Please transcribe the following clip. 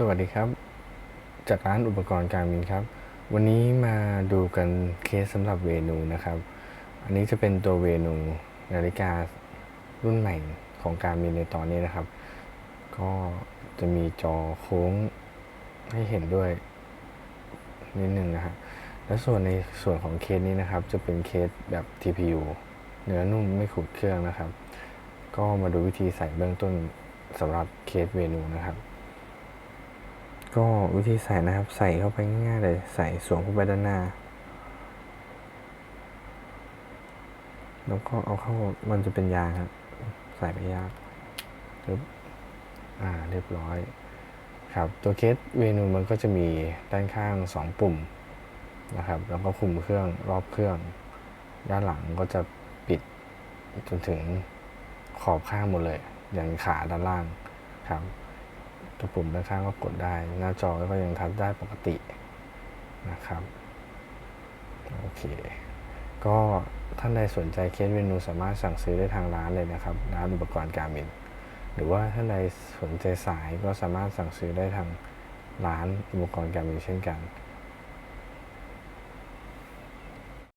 สวัสดีครับ จากร้านอุปกรณ์การมินครับ วันนี้มาดูกันเคสสำหรับเวนูนะครับ อันนี้จะเป็นตัวเวนูนาฬิการุ่นใหม่ของการมินในตอนนี้นะครับ ก็จะมีจอโค้งให้เห็นด้วยนิดนึงนะครับและส่วนในส่วนของเคสนี้นะครับ จะเป็นเคสแบบ TPU เนื้อนุ่มไม่ขูดเครื่องนะครับ ก็มาดูวิธีใส่เบื้องต้นสำหรับเคสเวนูนะครับ ก็วิธีใส่นะครับ ใส่เข้าไปง่ายๆเลย ใส่สวมเข้าไปด้านหน้า แล้วก็เอาเข้ามันจะเป็นยางครับ ใส่ไปยากปึ๊บอ่าเรียบร้อยครับตัวเคสเวนูมันก็จะมีด้านข้างสองปุ่มนะครับ แล้วก็คุมเครื่องรอบเครื่อง ด้านหลังก็จะปิดจนถึงขอบข้างหมดเลย อย่างขาด้านล่างครับ ตัวปุ่มด้านข้างก็กดได้ หน้าจอก็ยังทัชได้ปกตินะครับโอเค ก็ท่านใดสนใจเคสเมนูสามารถสั่งซื้อได้ทางร้านเลยนะครับ ร้านอุปกรณ์การมินหรือว่าท่านใดสนใจสายก็สามารถสั่งซื้อได้ทางร้านอุปกรณ์การมินเช่นกัน